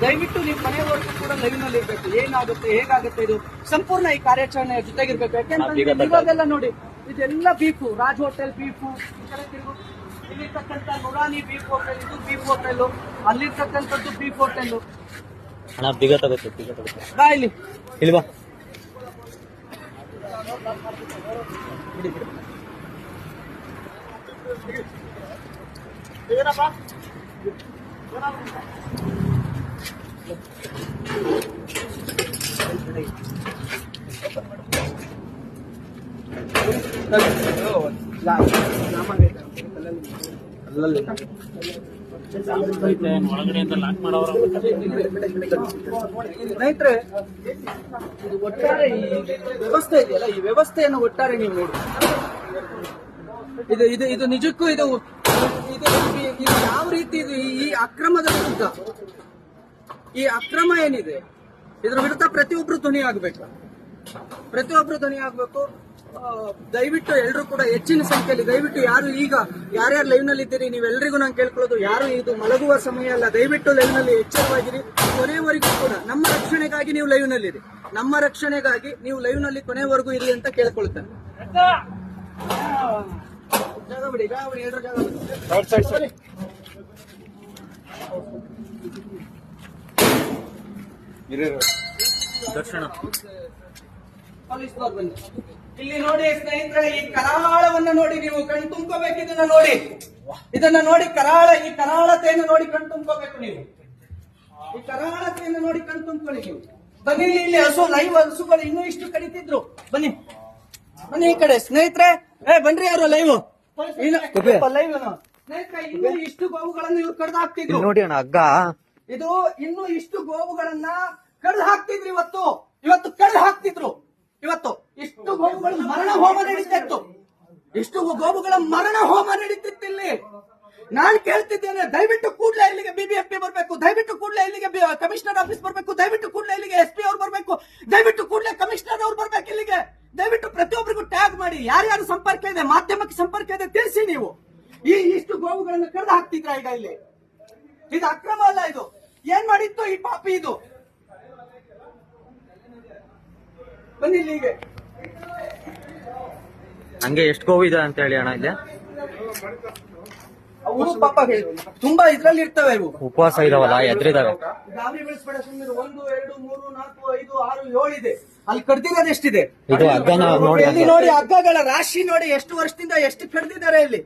ದಯವಿಟ್ಟು ನಿಮ್ಮ ಮನೆಯವರೆಗೂ ಕೂಡ ಲೈವ್ನಲ್ಲಿ ಇರ್ಬೇಕು ಏನಾಗುತ್ತೆ ಹೇಗಾಗುತ್ತೆ ಇದು? ಸಂಪೂರ್ಣ ಈ ಕಾರ್ಯಾಚರಣೆಯ ಜೊತೆಗಿರ್ಬೇಕು. ಯಾಕೆಂತಂದ್ರೆ ಇವಾಗೆಲ್ಲ ನೋಡಿ ಇದೆಲ್ಲ ಬೀಫು ರಾಜ್ ಹೋಟೆಲ್ ಬೀಫು ಈ ಕಡೆ ತಿರುಗು. ಇಲ್ಲಿರ್ತಕ್ಕಂಥ ನುರಾನಿ ಬೀಫ್ ಹೋಟೆಲ್ ಇದು ಬೀಫ್ ಹೋಟೆಲ್ ಅಲ್ಲಿರ್ತಕ್ಕಂಥದ್ದು ಬೀಫ್ ಹೋಟೆಲ್ ಅಣ್ಣ ಬೀಗ ತಗೋತಿ ಬೀಗ ತಗೋತಿ ಬಾ ಇಲ್ಲಿ. ಇಲ್ಲಿ ಬಾ. ಒಳಗಡೆಯಿಂದ ಲಾಕ್ ಮಾಡೋರ ಸ್ನೇಹಿತರೆ ಒಟ್ಟಾರೆ ಈ ವ್ಯವಸ್ಥೆ ಇದೆಯಲ್ಲ, ಈ ವ್ಯವಸ್ಥೆಯನ್ನು ಒಟ್ಟಾರೆ ನೀವು ನೋಡಿ. ಇದು ಇದು ಇದು ನಿಜಕ್ಕೂ ಇದು ಇದು ಯಾವ ರೀತಿ ಇದು ಈ ಅಕ್ರಮದ ವಿರುದ್ಧ ಈ ಅಕ್ರಮ ಏನಿದೆ, ಇದ್ರ ವಿರುದ್ಧ ಪ್ರತಿಯೊಬ್ರು ಧ್ವನಿ ಆಗ್ಬೇಕು. ಪ್ರತಿಯೊಬ್ರು ಧ್ವನಿ ಆಗ್ಬೇಕು. ದಯವಿಟ್ಟು ಎಲ್ಲರೂ ಕೂಡ ಹೆಚ್ಚಿನ ಸಂಖ್ಯೆಯಲ್ಲಿ, ದಯವಿಟ್ಟು ಯಾರು ಈಗ, ಯಾರ್ಯಾರು ಲೈವ್ನಲ್ಲಿ ಇದ್ದೀರಿ ನೀವೆಲ್ಲರಿಗೂ ನಾನು ಕೇಳ್ಕೊಳ್ಳೋದು, ಯಾರು ಇದು ಮಲಗುವ ಸಮಯ ಅಲ್ಲ, ದಯವಿಟ್ಟು ಲೈವ್ನಲ್ಲಿ ಎಚ್ಚರವಾಗಿರಿ. ಕೊನೆಯವರೆಗೂ ಕೂಡ, ನಮ್ಮ ರಕ್ಷಣೆಗಾಗಿ ನೀವು ಲೈವ್ ನಲ್ಲಿರಿ. ನಮ್ಮ ರಕ್ಷಣೆಗಾಗಿ ನೀವು ಲೈವ್ನಲ್ಲಿ ಕೊನೆವರೆಗೂ ಇರಿ ಅಂತ ಕೇಳ್ಕೊಳ್ತೇನೆ. ದರ್ಶನ. ಇಲ್ಲಿ ನೋಡಿ ಸ್ನೇಹಿತರೆ ಈ ಕರಾಳವನ್ನ ನೋಡಿ ನೀವು ಕಣ್ ತುಂಬ್ಕೋಬೇಕು ಇದನ್ನ ನೋಡಿ. ಇದನ್ನ ನೋಡಿ ಕರಾಳ ಈ ಕರಾಳತೆಯನ್ನು ನೋಡಿ ಕಣ್ ತುಂಬ್ಕೋಬೇಕು ನೀವು. ಈ ಕರಾಳತೆಯನ್ನು ನೋಡಿ ಕಣ್ ತುಂಬ್ಕೊಳ್ಳಿ ನೀವು. ಬನ್ನಿ ಇಲ್ಲಿ ಇಲ್ಲಿ ಹಸು ಲೈವ್ ಹಸುಗಳು ಇನ್ನೂ ಇಷ್ಟು ಕಡಿತಿದ್ರು. ಬನ್ನಿ. ಬನ್ನಿ ಈ ಕಡೆ ಸ್ನೇಹಿತರೆ. ಏ ಬನ್ರಿ ಯಾರು ಲೈವ್? ಲೈವ್ ಸ್ನೇಹಿತರೆ ಇನ್ನೂ ಇಷ್ಟು ಗೋವುಗಳನ್ನು ಇವ್ರು ಕಡ್ದು ಹಾಕ್ತಿದ್ರು ನೋಡಿ ಅಣ್ಣ ಹಗ್ಗ. ಇದು ಇನ್ನು ಇಷ್ಟು ಗೋವುಗಳನ್ನ ಕಳೆದು ಹಾಕ್ತಿದ್ರು ಇವತ್ತು. ಇವತ್ತು ಕಳೆದು ಹಾಕ್ತಿದ್ರು. ಇವತ್ತು ಇಷ್ಟು ಗೋವುಗಳ ಮರಣ ಹೋಮ ನಡೀತಿತ್ತು. ಇಷ್ಟು ಗೋವುಗಳ ಮರಣ ಹೋಮ ನಡೀತಿತ್ತು ಇಲ್ಲಿ. ನಾನು ಕೇಳ್ತಿದ್ದೇನೆ, ದಯವಿಟ್ಟು ಕೂಡಲೇ ಇಲ್ಲಿಗೆ ಬಿಬಿಎಫ್ಪಿ ಬರಬೇಕು. ದಯವಿಟ್ಟು ಕೂಡಲೇ ಇಲ್ಲಿಗೆ ಕಮಿಷನರ್ ಆಫೀಸ್ ಬರಬೇಕು. ದಯವಿಟ್ಟು ಕೂಡಲೇ ಇಲ್ಲಿಗೆ ಎಸ್ ಪಿ ಅವ್ರು ಬರಬೇಕು. ದಯವಿಟ್ಟು ಕೂಡಲೇ ಕಮಿಷನರ್ ಅವ್ರು ಬರ್ಬೇಕು ಇಲ್ಲಿಗೆ. ದಯವಿಟ್ಟು ಪ್ರತಿಯೊಬ್ಬರಿಗೂ ಟ್ಯಾಗ್ ಮಾಡಿ. ಯಾರ್ಯಾರು ಸಂಪರ್ಕ ಇದೆ, ಮಾಧ್ಯಮಕ್ಕೆ ಸಂಪರ್ಕ ಇದೆ, ತಿಳಿಸಿ ನೀವು. ಈ ಇಷ್ಟು ಗೋವುಗಳನ್ನು ಕಳೆದು ಹಾಕ್ತಿದ್ರ ಈಗ ಇಲ್ಲಿ? ಇದು ಅಕ್ರಮ ಅಲ್ಲ ಇದು. ಏನ್ ಮಾಡಿತ್ತು ಈ ಪಾಪಿ ಇದು? ಬನ್ನಿ ಇಲ್ಲಿಗೆ. ಹಂಗೆ ಎಷ್ಟು ಕೋವಿ ಇದೆ ಅಂತ ಹೇಳಿ ಅಣ್ಣ ಇಲ್ಲಿ? ಅವು ಪಾಪ ತುಂಬಾ ಇದ್ರಲ್ಲಿ ಇರ್ತವೆ ಇವು. ಉಪವಾಸ ಇದಾವಲ್ಲ ಎದ್ರಿದಾವೆ. ಗಾಬರಿ ಬೆಳೆಸ್ಬೇಡ ಸುಮ್ಮನೆ ಒಂದು ಎರಡು ಮೂರು ನಾಲ್ಕು ಐದು ಆರು ಏಳು ಇದೆ. ಅಲ್ಲಿ ಕಡ್ದಿರೋದು ಎಷ್ಟಿದೆ ಇದು ಹಗ್ಗನ ನೋಡಿ ಇಲ್ಲಿ ನೋಡಿ ಹಗ್ಗಗಳ ರಾಶಿ ನೋಡಿ ಎಷ್ಟು ವರ್ಷದಿಂದ ಎಷ್ಟು ಕಡ್ದಿದ್ದಾರೆ ಇಲ್ಲಿ.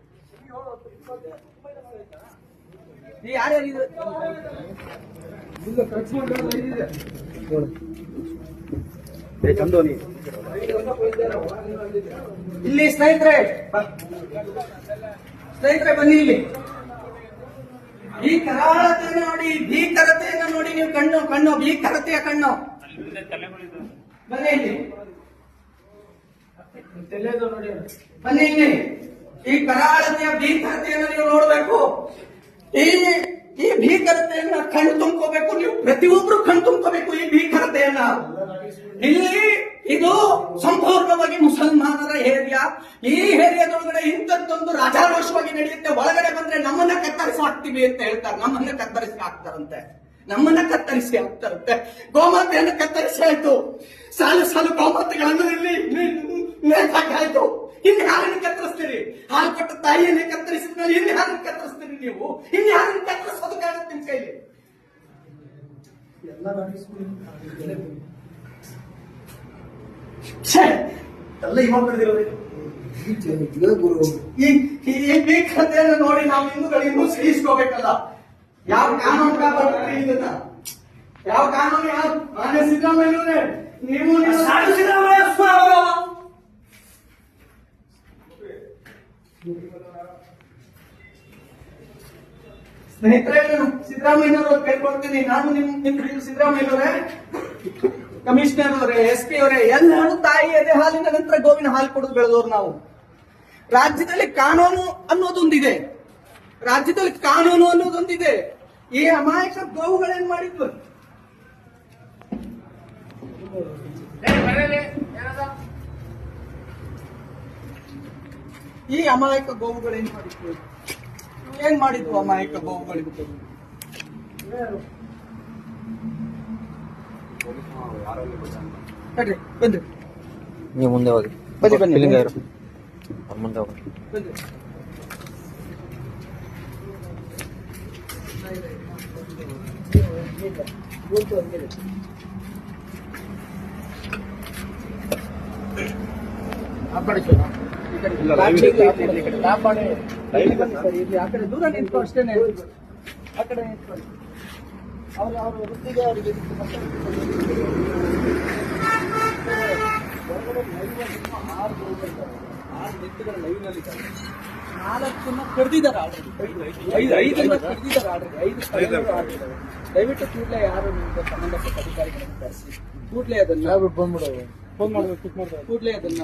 ಯಾರ್ಯಾರು? ಇಲ್ಲಿ ಸ್ನೇಹಿತರೆ. ಸ್ನೇಹಿತರೆ ಬನ್ನಿ ಇಲ್ಲಿ. ಈ ಕರಾಳತೆಯನ್ನು ನೋಡಿ ಈ ಭೀಕರತೆಯನ್ನು ನೋಡಿ ನೀವು ಕಣ್ಣು ಕಣ್ಣು ಭೀಕರತೆಯ ಕಣ್ಣು. ಬನ್ನಿ ಇಲ್ಲಿ. ಬನ್ನಿ ಇಲ್ಲಿ. ಈ ಕರಾಳತೆಯ ಭೀಕರತೆಯನ್ನು ನೀವು ನೋಡಬೇಕು. ಈ ಈ ಭೀಕರತೆಯನ್ನ ಕಣ್ಣು ತುಂಬ್ಕೋಬೇಕು, ನೀವು ಪ್ರತಿಯೊಬ್ರು ಕಣ್ಣು ತುಂಬ್ಕೋಬೇಕು ಈ ಭೀಕರತೆಯನ್ನ. ಇಲ್ಲಿ ಇದು ಸಂಪೂರ್ಣವಾಗಿ ಮುಸಲ್ಮಾನರ ಏರಿಯಾ ಈ ಏರಿಯಾದೊಳಗಡೆ ಇಂಥದ್ದೊಂದು ರಾಜಾರೋಷವಾಗಿ ನಡೆಯುತ್ತೆ. ಒಳಗಡೆ ಬಂದ್ರೆ ನಮ್ಮನ್ನ ಕತ್ತರಿಸಿ ಹಾಕ್ತೀವಿ ಅಂತ ಹೇಳ್ತಾರೆ. ನಮ್ಮನ್ನ ಕತ್ತರಿಸಿ ಹಾಕ್ತಾರಂತೆ. ನಮ್ಮನ್ನ ಕತ್ತರಿಸಿ ಹಾಕ್ತಾರಂತೆ. ಗೋಮಾತೆಯನ್ನು ಕತ್ತರಿಸಿ ಆಯ್ತು. ಸಾಲು ಸಾಲು ಗೋಮಾತೆಗಳನ್ನು ನೇತಾಕಾಯ್ತು ಇನ್ನು ಯಾರನ್ನು ಕತ್ತರಿಸ್ತೀರಿ? ಹಾಲು ಕೊಟ್ಟ ತಾಯಿಯನ್ನೇ ಕತ್ತರಿಸಿದ ಮೇಲೆ ಇನ್ನು ಯಾರನ್ನು ಕತ್ತರಿಸ್ತೀರಿ ನೀವು? ಇನ್ನು ಯಾರನ್ನು ಕತ್ತರಿಸೋದಕ್ಕಾಗತ್ತೆ ನಿಮ್ ಕೈಲಿ? ಎಲ್ಲ ಇವಾಗ ಬೆಳೆದಿರೋದು ಈ ಈ ಈ ಭೀಕರತೆಯನ್ನು ನೋಡಿ ನಾವು ಹಿಂದೂಗಳು ಇನ್ನೂ ಸಹಿಸ್ಕೋಬೇಕಲ್ಲ. ಯಾವ ಕಾನೂನು ಕಾಪಾಡ್ತೀರಿ ಇದನ್ನ? ಯಾವ ಕಾನೂನು ಯಾವ ಮಾನ್ಯ ಸಿದ್ದರಾಮಯ್ಯ ನೀವು ಸಿದ್ದರಾಮಯ್ಯ ಸ್ನೇಹಿತರೆ ಸಿದ್ದರಾಮಯ್ಯನವರು ಕೇಳ್ಕೊಳ್ತೀನಿ ನಾನು ನಿಮ್ ನಿಮ್ ಸಿದ್ದರಾಮಯ್ಯನವರೇ ಕಮಿಷನರ್ ಅವರೇ ಎಸ್ ಪಿ ಅವರೇ, ಎಲ್ಲರೂ ತಾಯಿ ಎದೆ ಹಾಲಿನ ನಂತರ ಗೋವಿನ ಹಾಲು ಕೊಡೋದು ಬೆಳೆದವ್ರು ನಾವು. ರಾಜ್ಯದಲ್ಲಿ ಕಾನೂನು ಅನ್ನೋದೊಂದಿದೆ. ರಾಜ್ಯದಲ್ಲಿ ಕಾನೂನು ಅನ್ನೋದೊಂದಿದೆ. ಈ ಅಮಾಯಕ ಗೋವುಗಳೇನ್ ಮಾಡಿದ್ವು ಈ ಅಮಾಯಕ ಗೋವುಗಳೇನ್ ಮಾಡಿದ್ವು? ಏನ್ ಮಾಡಿದ್ವು ಅಮಾಯಕ ಗೋವುಗಳಿಗೂ ನಡ್ರಿ ಬಂದ್ರಿ. ನೀವು ಮುಂದೆ ಹೋಗಿ. ಬನ್ನಿ, ಬನ್ನಿ. ಫಿಲಿಂಗ್ ಇರು ಅವ್ರ್ ಮುಂದೆ ಹೋಗಿ. ಬಂದ್ರಿ. ಆ ಕಡೆ ದೂರ ನಿಂತು ಅಷ್ಟೇನೆ ಆ ಕಡೆ ನಿಂತ್ಕೊಳ್ಳಿ ಅವ್ರು ಅವ್ರ ವೃತ್ತಿಗೆ ಅವರಿಗೆ ನಾಲ್ಕನ್ನ ಕರೆದಿದ್ದಾರೆ ಆಲ್ರೆಡಿ ಐದು ಐದನ್ನ ಕರೆದಿದ್ದಾರೆ ಆಲ್ರೆಡಿ ಐದು. ದಯವಿಟ್ಟು ಕೂಡಲೇ ಯಾರು ನಿಮ್ಗೆ ಸಂಬಂಧಪಟ್ಟ ಅಧಿಕಾರಿಗಳನ್ನು ಕರೆಸಿ ಕೂಡಲೇ ಅದನ್ನ ಫೋನ್ ಮಾಡ್ಬೇಕು ಕೂಡಲೇ ಅದನ್ನ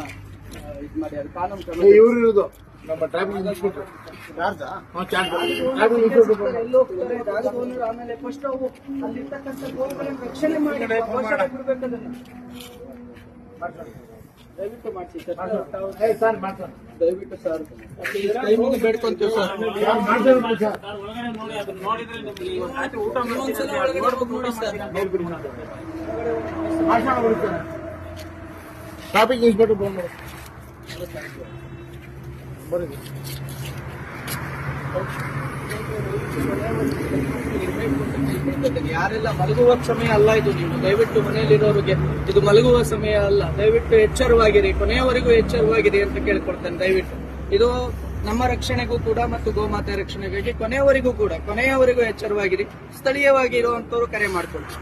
ಇದು ಮಾಡಿ ಅದು ಕಾನೂನು ಕ್ರಮ ಇವ್ರು ಇರೋದು ನಮ್ಮ ಟ್ರಾಫಿಕ್ ಇನ್ಸ್ಪೆಕ್ಟರ್ ಚಾರ್ಜಾ ಟ್ರಾಫಿಕ್ ಇನ್ಸ್ಪೆಕ್ಟರ್ ಎಲ್ಲೋ ಹೋಗ್ತಾರೆ, ಜಾಗದ owner ಆಮೇಲೆ ಫಸ್ಟ್ ಅವು ಅಲ್ಲಿರ್ತಕ್ಕಂಥ ಗೋವುಗಳನ್ನು ರಕ್ಷಣೆ ಮಾಡಿ ಘೋಷಣೆ ಬಿಡ್ಬೇಕು ಅದನ್ನ. ದಯವಿಟ್ಟು ಮಾಡಿಸಿ ಸರ್. ಬೇಡ್ಕೊಂತೀವಿ ನೋಡಿ ಸರ್. ಟ್ರಾಫಿಕ್ ಇನ್ಸ್ಪೆಕ್ಟರ್ ಫೋನ್ ಮಾಡಿ. ಬರೀ ಯಾರೆಲ್ಲ ಮಲಗುವ ಸಮಯ ಅಲ್ಲ ಇದು ನೀವು. ದಯವಿಟ್ಟು ಮನೆಯಲ್ಲಿರೋರಿಗೆ ಇದು ಮಲಗುವ ಸಮಯ ಅಲ್ಲ. ದಯವಿಟ್ಟು ಎಚ್ಚರವಾಗಿರಿ. ಕೊನೆಯವರೆಗೂ ಎಚ್ಚರವಾಗಿರಿ ಅಂತ ಕೇಳ್ಕೊಡ್ತೇನೆ ದಯವಿಟ್ಟು. ಇದು ನಮ್ಮ ರಕ್ಷಣೆಗೂ ಕೂಡ ಮತ್ತು ಗೋಮಾತೆ ರಕ್ಷಣೆಗಾಗಿ ಕೊನೆಯವರೆಗೂ ಕೂಡ, ಕೊನೆಯವರೆಗೂ ಎಚ್ಚರವಾಗಿರಿ. ಸ್ಥಳೀಯವಾಗಿ ಇರುವಂತವ್ರು ಕರೆ ಮಾಡ್ಕೊಳ್ಳಿ.